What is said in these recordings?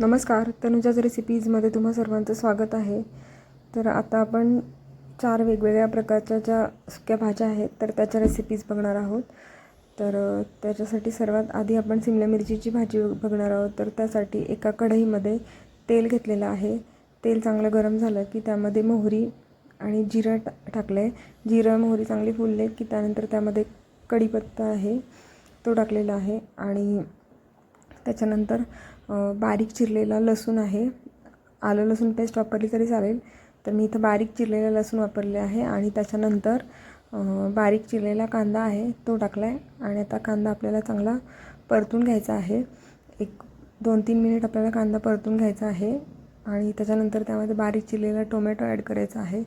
नमस्कार तनुजाज रेसिपीजमध्ये तुम्हा सर्वांचं स्वागत आहे. तर आता आपण चार वेगवेगळ्या प्रकारच्या ज्या सुक्या भाज्या आहेत तर त्याच्या रेसिपीज बघणार आहोत. तर त्याच्यासाठी सर्वात आधी आपण सिमला मिरचीची भाजी बघणार आहोत. तर त्यासाठी एका कढईमध्ये तेल घेतलेलं आहे. तेल चांगलं गरम झालं की त्यामध्ये मोहरी आणि जिरं टा टाकलं आहे जिरं मोहरी चांगली फुलले की त्यानंतर त्यामध्ये कढीपत्ता आहे तो टाकलेला आहे. आणि त्याच्यानंतर बारीक चिरलेला लसूण आहे. आलं लसूण पेस्ट वापरली तरी चालेल. तर मी इथं बारीक चिरलेला लसूण वापरले आहे आणि त्याच्यानंतर बारीक चिरलेला कांदा आहे तो टाकला आहे आणि आता कांदा आपल्याला चांगला परतून घ्यायचा आहे. एक दोन तीन मिनिट आपल्याला कांदा परतून घ्यायचा आहे. आणि त्याच्यानंतर त्यामध्ये बारीक चिरलेला टोमॅटो ॲड करायचा आहे.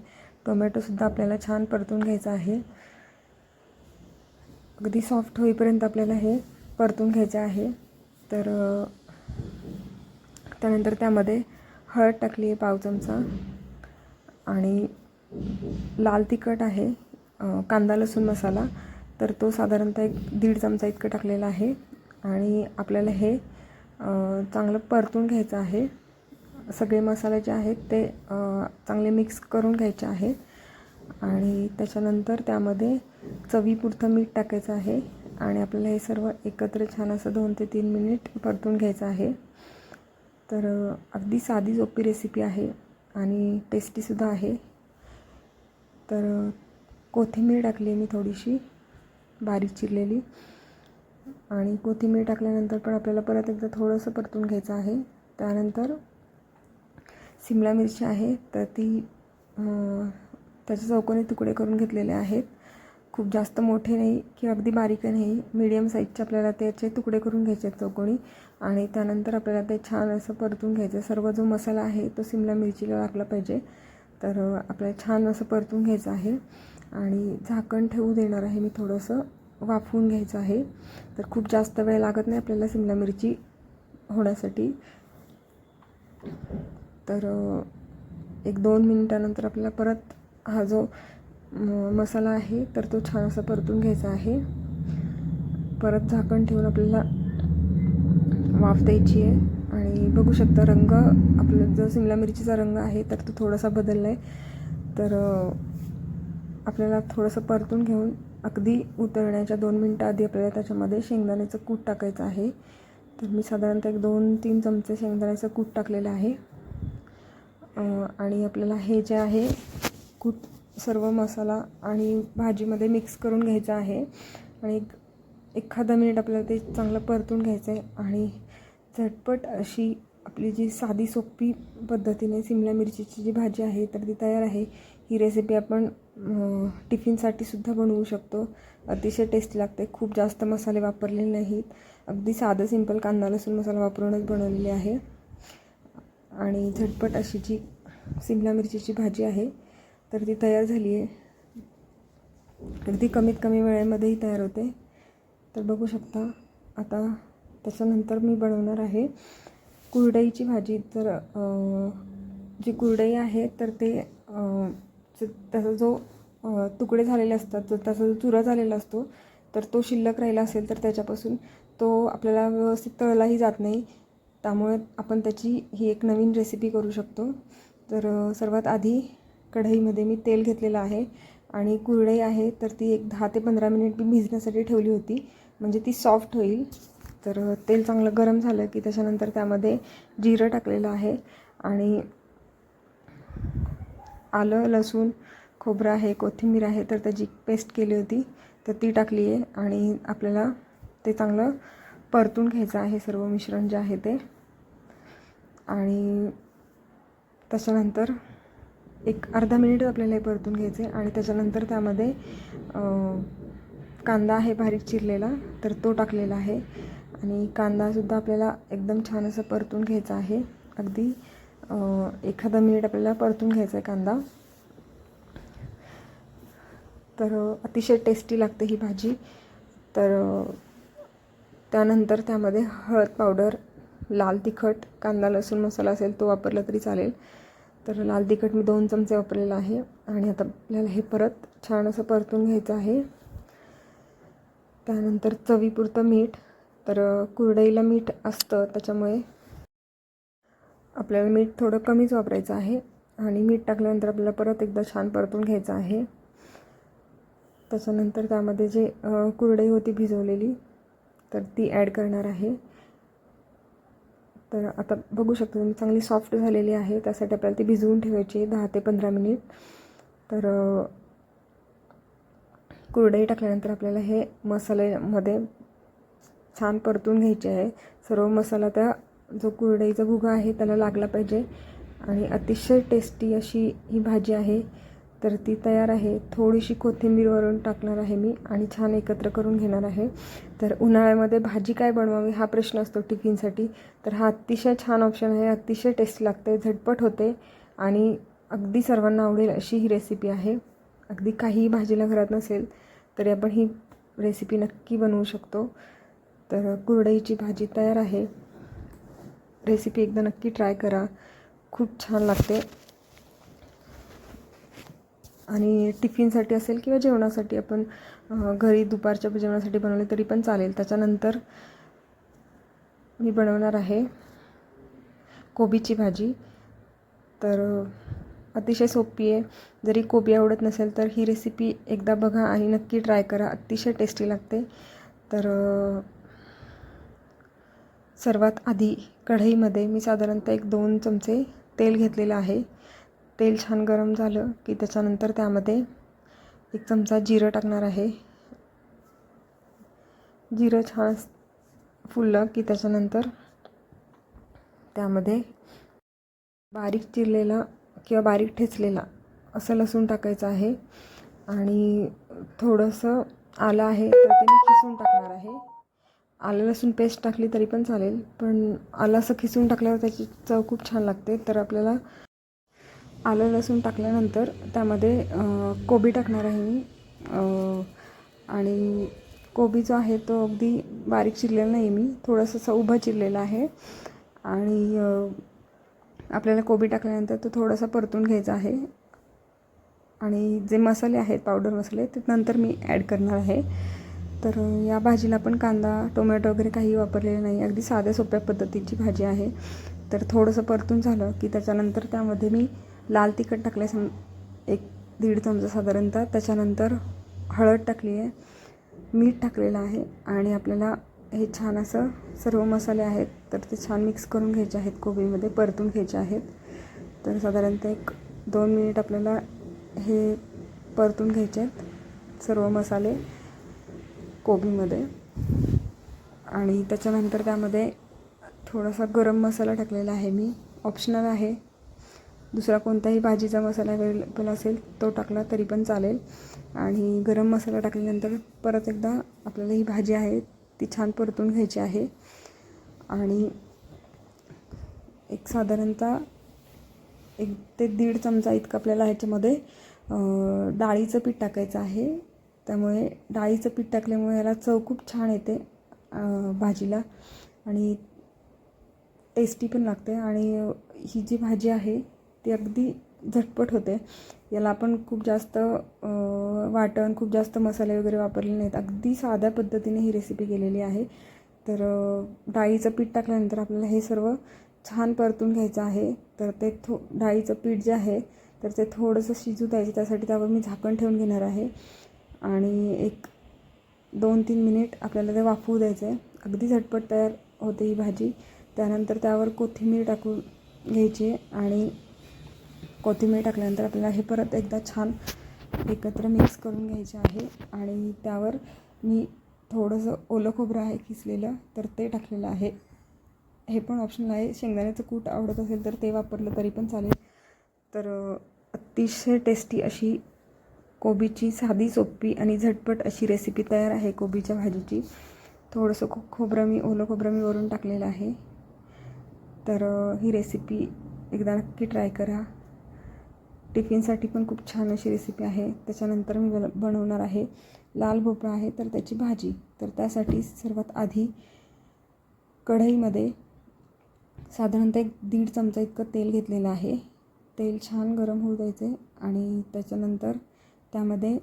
टोमॅटोसुद्धा आपल्याला छान परतून घ्यायचा आहे. अगदी सॉफ्ट होईपर्यंत आपल्याला हे परतून घ्यायचं आहे. तर त्यानंतर त्यामध्ये हळद टाकली आहे पाव चमचा. आणि लाल तिखट आहे कांदा लसूण मसाला. तर तो साधारणतः एक दीड चमचा इतकं टाकलेला आहे. आणि आपल्याला हे चांगलं परतून घ्यायचं आहे. सगळे मसाले जे आहेत ते चांगले मिक्स करून घ्यायचे आहे. आणि त्याच्यानंतर त्यामध्ये चवीपुरतं मीठ टाकायचं आहे. आणि आपल्याला हे सर्व एकत्र छान असं दोन ते तीन मिनिट परतून घ्यायचं आहे. तर अगदी साधी सोपी रेसिपी आहे आणि टेस्टीसुद्धा आहे. तर कोथिंबीर टाकली आहे मी थोडीशी बारीक चिरलेली. आणि कोथिंबीर टाकल्यानंतर पण आपल्याला परत एकदा थोडंसं परतून घ्यायचं आहे. त्यानंतर सिमला मिरची आहे तर ती त्याचे चौकोनी तुकडे करून घेतलेले आहेत. खूप जास्त मोठे नाही किंवा अगदी बारीक नाही मीडियम साईजचे आपल्याला त्याचे तुकडे करून घ्यायचे आहेत चौकोणी आणि त्यानंतर आपल्याला ते छान असं परतून घ्यायचं सर्व जो मसाला आहे तो सिमला मिरचीला लागला पाहिजे. तर आपल्याला छान असं परतून घ्यायचं आहे. आणि झाकण ठेवू देणार आहे मी थोडंसं. वाफवून घ्यायचं आहे. तर खूप जास्त वेळ लागत नाही आपल्याला सिमला मिरची होण्यासाठी. तर एक दोन मिनिटानंतर आपल्याला परत हा जो मसाला आहे तर तो छान असा परतून घ्यायचा आहे. परत झाकण ठेवून आपल्याला वाफ द्यायची आहे. आणि बघू शकता रंग आपला जो सिमला मिरचीचा रंग आहे तर तो थोडासा बदलला आहे तर आपल्याला थोडंसं परतून घेऊन अगदी उतरण्याच्या दोन मिनटं आधी आपल्याला त्याच्यामध्ये शेंगदाण्याचं कूट टाकायचं आहे. तर मी साधारणतः एक दोन तीन चमचे शेंगदाण्याचं कूट टाकलेलं आहे. आणि आपल्याला हे जे आहे कूट सर्व मसाला आणि भाजीमध्ये मिक्स करून घ्यायचा आहे. आणि एक एखादा मिनिट आपल्याला ते चांगलं परतून घ्यायचं आहे. आणि झटपट अशी आपली जी साधी सोपी पद्धतीने सिमला मिरचीची जी भाजी आहे तर ती तयार आहे. ही रेसिपी आपण टिफिनसाठी सुद्धा बनवू शकतो. अतिशय टेस्टी लागते. खूप जास्त मसाले वापरलेले नाहीत. अगदी साधं सिंपल कांदा लसूण मसाला वापरूनच बनवलेली आहे. आणि झटपट अशी जी सिमला मिरचीची भाजी आहे तर ती तयार झाली आहे. अगदी कमीत कमी वेळेमध्येही तयार होते. तर बघू शकता आता त्याच्यानंतर मी बनवणार आहे कुरडईची भाजी. तर जी कुरडई आहे तर ते त्याचा जो तुकडे झालेले असतात तर त्याचा जो चुरा झालेला असतो तर तो शिल्लक राहिला असेल तर त्याच्यापासून तो आपल्याला व्यवस्थित तळलाही जात नाही. त्यामुळे आपण त्याची ही एक नवीन रेसिपी करू शकतो. तर सर्वात आधी कढईमध्ये मी तेल घेतलेलं आहे आणि कुरडई आहे तर ती एक दहा ते पंधरा मिनिट मी भिजण्यासाठी ठेवली होती. म्हणजे ती सॉफ्ट होईल. तर तेल चांगलं गरम झालं की त्याच्यानंतर त्यामध्ये जिरं टाकलेलं आहे आणि आलं लसूण खोबरं आहे कोथिंबीर आहे तर त्याची पेस्ट केली होती. तर ती टाकली आहे आणि आपल्याला ते चांगलं परतून घ्यायचं आहे सर्व मिश्रण जे आहे ते. आणि त्याच्यानंतर एक अर्धा मिनिट आपल्याला हे परतून घ्यायचे आणि त्याच्यानंतर त्यामध्ये कांदा आहे बारीक चिरलेला तर तो टाकलेला आहे. आणि कांदासुद्धा आपल्याला एकदम छान असं परतून घ्यायचा आहे. अगदी एखादा मिनिट आपल्याला परतून घ्यायचा आहे कांदा. तर अतिशय टेस्टी लागते ही भाजी. तर त्यानंतर त्यामध्ये हळद पावडर लाल तिखट कांदा लसूण मसाला असेल तो वापरला तरी चालेल. तर लाल तिखट मी दोन चमचे वापरलेलं आहे. आणि आता आपल्याला हे परत छान असं परतून घ्यायचं आहे. त्यानंतर चवीपुरतं मीठ. तर कुरडईला मीठ असतं त्याच्यामुळे आपल्याला मीठ थोडं कमीच वापरायचं आहे. आणि मीठ टाकल्यानंतर आपल्याला परत एकदा छान परतून घ्यायचं आहे. त्याच्यानंतर त्यामध्ये जे कुरडई होती भिजवलेली तर ती ॲड करणार आहे. तर आता बघू शकता तुम्ही चांगली सॉफ्ट झालेली आहे. त्यासाठी आपल्याला ती भिजवून ठेवायची आहे दहा ते पंधरा मिनिट तर कुरडई टाकल्यानंतर आपल्याला हे मसाल्यामध्ये छान परतून घ्यायचे आहे. सर्व मसाला त्या जो कुरडईचा भुगा आहे त्याला लागला पाहिजे. आणि अतिशय टेस्टी अशी ही भाजी आहे. तर ती तयार आहे. थोडीशी कोथिंबीर वरून टाकणार आहे मी आणि छान एकत्र करून घेणार आहे. तर उन्हाळ्यामध्ये भाजी काय बनवावी हा प्रश्न असतो टिफिनसाठी. तर हा अतिशय छान ऑप्शन आहे अतिशय टेस्ट लागते झटपट होते आणि अगदी सर्वांना आवडेल अशी ही रेसिपी आहे. अगदी काहीही भाजीला घरात नसेल तरी आपण ही रेसिपी नक्की बनवू शकतो. तर कुरडईची भाजी तयार आहे. रेसिपी एकदा नक्की ट्राय करा. खूप छान लागते. आणि टिफिनसाठी असेल किंवा जेवणासाठी आपण घरी दुपारच्या जेवणासाठी बनवले तरी पण चालेल. त्याच्यानंतर मी बनवणार आहे कोबीची भाजी. तर अतिशय सोपी आहे. जरी कोबी आवडत नसेल तर ही रेसिपी एकदा बघा आणि नक्की ट्राय करा. अतिशय टेस्टी लागते. तर सर्वात आधी कढईमध्ये मी साधारणतः एक दोन चमचे तेल घेतलेलं आहे. तेल छान गरम झालं की त्याच्यानंतर त्यामध्ये एक चमचा जिरं टाकणार आहे. जिरं छान फुललं की त्याच्यानंतर त्यामध्ये बारीक चिरलेला किंवा बारीक ठेचलेला असं लसूण टाकायचं आहे. आणि थोडंसं आलं आहे तर ते मी खिसून टाकणार आहे. आलं लसूण पेस्ट टाकली तरी पण चालेल पण आलं असं खिसून टाकल्यावर त्याची चव खूप छान लागते. तर आपल्याला आलं लसूण टाकल्यानंतर त्यामध्ये कोबी टाकणार आहे मी. आणि कोबी जो आहे तो अगदी बारीक चिरलेला नाही मी थोडंसं उभा उभं चिरलेला आहे. आणि आपल्याला कोबी टाकल्यानंतर तो थोडासा परतून घ्यायचा आहे. आणि जे मसाले आहेत पावडर मसाले ते नंतर मी ॲड करणार आहे. तर या भाजीला पण कांदा टोमॅटो वगैरे काही वापरलेलं नाही. अगदी साध्या सोप्या पद्धतीची भाजी आहे. तर थोडंसं परतून झालं की त्याच्यानंतर त्यामध्ये मी लाल तिखट टाकले सम एक दीड चमचा साधारणतः. त्याच्यानंतर हळद टाकली आहे मीठ टाकलेलं आहे आणि आपल्याला हे छान असं सर्व मसाले आहेत. तर ते छान मिक्स करून घ्यायचे आहेत कोबीमध्ये परतून घ्यायचे आहेत. तर साधारणतः एक दोन मिनिट आपल्याला हे परतून घ्यायचे आहेत सर्व मसाले कोबीमध्ये. आणि त्याच्यानंतर त्यामध्ये थोडासा गरम मसाला टाकलेला आहे मी. ऑप्शनल आहे. दुसरा कोणताही भाजीचा मसाला अवेलेबल असेल तो टाकला तरी पण चालेल. आणि गरम मसाला टाकल्यानंतर परत एकदा आपल्याला ही भाजी आहे ती छान परतून घ्यायची आहे. आणि एक साधारणतः एक ते दीड चमचा इतकं आपल्याला ह्याच्यामध्ये डाळीचं पीठ टाकायचं आहे. त्यामुळे डाळीचं पीठ टाकल्यामुळे याला चव खूप छान येते भाजीला. आणि टेस्टी पण लागते. आणि ही जी भाजी आहे ती अगदी झटपट होते. याला आपण खूप जास्त वाटण खूप जास्त मसाले वगैरे वापरले नाहीत. अगदी साध्या पद्धतीने ही रेसिपी केलेली आहे. तर डाळीचं पीठ टाकल्यानंतर आपल्याला हे सर्व छान परतून घ्यायचं आहे. तर ते थो डाळीचं पीठ जे आहे तर ते थोडंसं शिजू द्यायचं. त्यासाठी त्यावर मी झाकण ठेवून घेणार आहे. आणि एक दोन तीन मिनिट आपल्याला ते वाफवू द्यायचं आहे अगदी झटपट तयार होते ही भाजी. त्यानंतर त्यावर कोथिंबीर टाकून घ्यायची आणि कोथिंबीर टाकल्यानंतर आपल्याला हे परत एकदा छान एकत्र मिक्स करून घ्यायचे आहे. आणि त्यावर मी थोडंसं ओलं खोबरं आहे किसलेलं तर ते टाकलेलं आहे. हे पण ऑप्शनल आहे शेंगदाण्याचं कूट आवडत असेल तर ते वापरलं तरी पण चालेल. तर अतिशय टेस्टी अशी कोबीची साधी सोपी आणि झटपट अशी रेसिपी तयार आहे कोबीच्या भाजीची. थोडंसं खो खोबरं मी ओलं खोबरं मी वरून टाकलेलं आहे. तर ही रेसिपी एकदा नक्की ट्राय करा. टिफिनसाठी पण खूप छान अशी रेसिपी आहे. त्याच्यानंतर मी बन बनवणार आहे लाल भोपळा आहे तर त्याची भाजी. तर त्यासाठी सर्वात आधी कढईमध्ये साधारणतः एक दीड चमचा इतकं तेल घेतलेलं आहे. तेल छान गरम होऊ द्यायचे आणि त्याच्यानंतर त्यामध्ये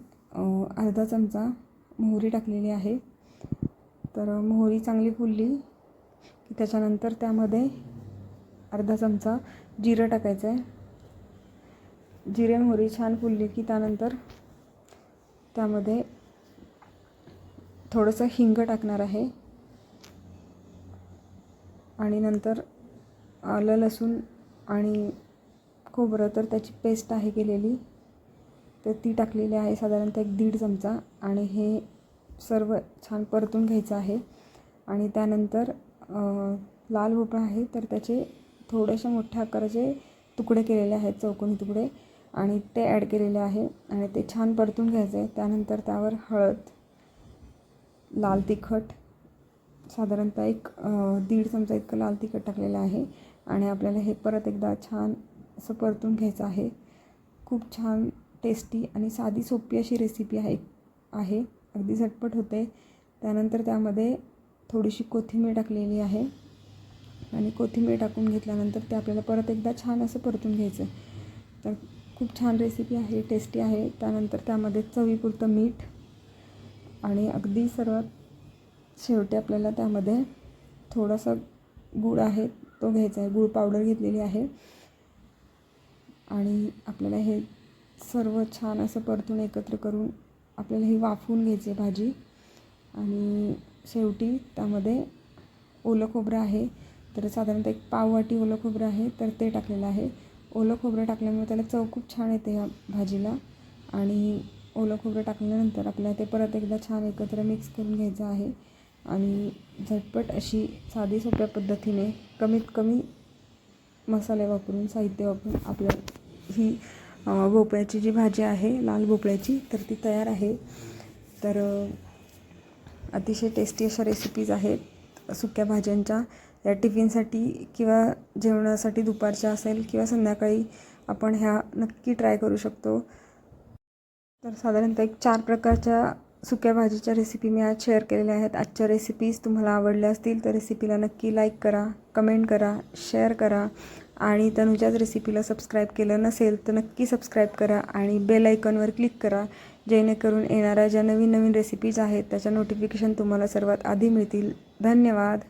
अर्धा चमचा मोहरी टाकलेली आहे. तर मोहरी चांगली फुलली की त्याच्यानंतर त्यामध्ये अर्धा चमचा जिरं टाकायचं आहे जिरे मोहरी छान फुलली की त्यानंतर त्यामध्ये थोडंसं हिंग टाकणार आहे. आणि नंतर आलं लसूण आणि खोबरं तर त्याची पेस्ट आहे केलेली. तर ती टाकलेली आहे साधारणतः एक दीड चमचा आणि हे सर्व छान परतून घ्यायचं आहे. आणि त्यानंतर लाल भोपळा आहे तर त्याचे थोडेसे मोठ्या आकाराचे तुकडे केलेले आहेत चौकोनी तुकडे. आणि ते ॲड केलेले आहे आणि ते छान परतून घ्यायचे. आहे त्यानंतर त्यावर हळद लाल तिखट साधारणतः एक दीड चमचा इतकं लाल तिखट टाकलेलं आहे आणि आपल्याला हे परत एकदा छान असं परतून घ्यायचं आहे. खूप छान टेस्टी आणि साधी सोपी अशी रेसिपी आहे आहे. अगदी झटपट होते. त्यानंतर त्यामध्ये थोडीशी कोथिंबीर टाकलेली आहे आणि कोथिंबीर टाकून घेतल्यानंतर ते आपल्याला परत एकदा छान असं परतून घ्यायचं आहे. तर खूप छान रेसिपी आहे टेस्टी आहे. त्यानंतर त्यामध्ये चवीपुरतं मीठ आणि अगदी सर्वात शेवटी आपल्याला त्यामध्ये थोडासा गूळ आहे तो घ्यायचा आहे. गूळ पावडर घेतलेली आहे. आणि आपल्याला हे सर्व छान असं परतून एकत्र करून आपल्याला ही वाफवून घ्यायची आहे भाजी. आणि शेवटी त्यामध्ये ओलं खोबरं आहे. तर साधारणतः एक पाववाटी ओलं खोबरं आहे तर ते टाकलेलं आहे. ओलं खोबरं टाकल्यामुळे त्याला चव खूप छान येते या भाजीला. आणि ओलं खोबरं टाकल्यानंतर आपल्याला ते परत एकदा छान एकत्र मिक्स करून घ्यायचं आहे. आणि झटपट अशी साधी सोप्या पद्धतीने कमीत कमी मसाले वापरून साहित्य वापरून आपल्या ही भोपळ्याची जी भाजी आहे लाल भोपळ्याची तर ती तयार आहे. तर अतिशय टेस्टी अशा रेसिपीज आहेत सुक्या भाज्यांच्या. या टिफिनसाठी किंवा जेवणासाठी दुपारच्या असेल किंवा संध्याकाळी आपण ह्या नक्की ट्राय करू शकतो. तर साधारणतः एक चार प्रकारच्या सुक्या भाजीच्या रेसिपी मी आज शेअर केलेल्या आहेत. आजच्या रेसिपीज तुम्हाला आवडल्या असतील तर रेसिपीला नक्की लाईक करा कमेंट करा शेअर करा आणि तनुजाच रेसिपीला सबस्क्राईब केलं नसेल तर नक्की सबस्क्राईब करा आणि बेल आयकॉनवर क्लिक करा. जेणेकरून येणाऱ्या ज्या नवीन नवीन रेसिपीज आहेत त्याच्या नोटिफिकेशन तुम्हाला सर्वात आधी मिळतील. धन्यवाद.